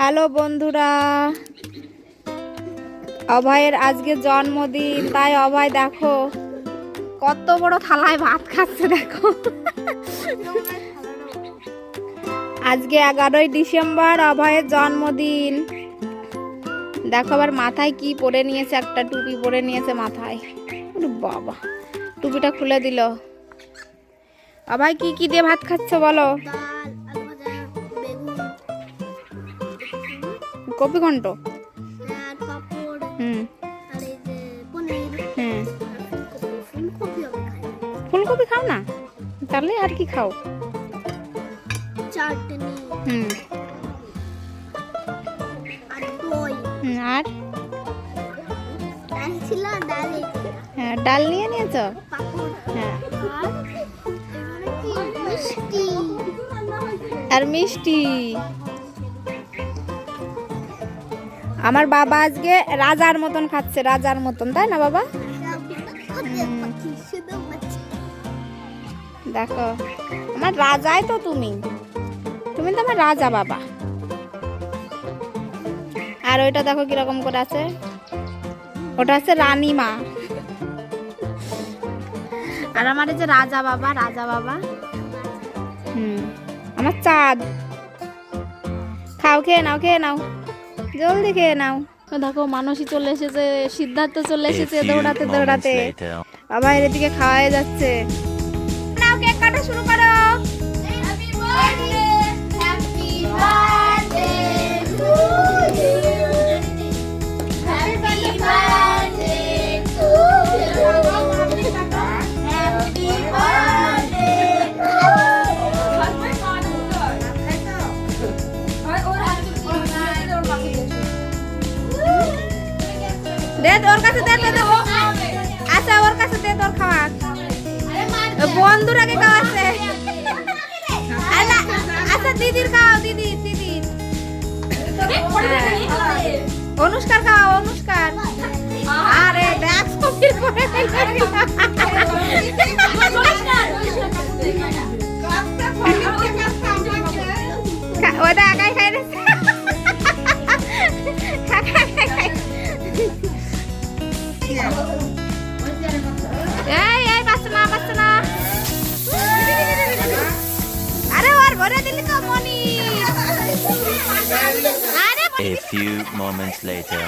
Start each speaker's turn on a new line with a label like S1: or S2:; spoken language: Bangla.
S1: হ্যালো বন্ধুরা। অভয়ের আজকে জন্মদিন, তাই অভয় দেখো কত বড় থালায় ভাত খাচ্ছে, দেখো। আজকে এগারোই ডিসেম্বর, অভয়ের জন্মদিন। দেখো আবার মাথায় কি পরে নিয়েছে, একটা টুপি পরে নিয়েছে মাথায়। বাবা, টুপিটা খুলে দিল। অভয়, কি কি দিয়ে ভাত খাচ্ছে বলো? কপি ঘন্ট হুম।
S2: আর এই যে পনির।
S1: হুম।
S2: ফুলকপি
S1: খাও না? তাহলে আর কি খাও?
S2: চাটনি।
S1: হুম।
S2: আর
S1: হ্যাঁ ডাল নিয়ে নিয়েছো? হ্যাঁ।
S2: আর মিষ্টি।
S1: আমার বাবা আজকে রাজার মতন খাচ্ছে, রাজার মতন, তাই না বাবা? দেখো আমার রাজাই তো তুমি। তুমি তো আমার রাজা বাবা। আর ওইটা দেখো কীরকম করে আছে। ওটা আছে রানীমা। আর আমার যে রাজা বাবা রাজা বাবা। হুম, আমার চাঁদ। খাও, খেয়ে নাও খেয়ে নাও। জলদি খেয়ে নাও। দেখো মানুষই চলে এসেছে সিদ্ধার্থ চলে এসেছে দৌড়াতে দৌড়াতে।
S3: আমার
S1: আবার এদিকে খাওয়াই যাচ্ছে। নাও কেক কাটা শুরু করো। দে ওর কাছে দে দে দে আচ্ছা ওর কাছে দে তোর খাওয়া। ও বন্ধুরাকে খাওয়াচ্ছে আচ্ছা দিদির খাও দিদি দিদি। অনুষ্কার খাও অনুষ্কার। এই এই বাচ্চা না বাচ্চা না আরে ওর ভরে দিলি তো মনি আরে
S3: A few moments later.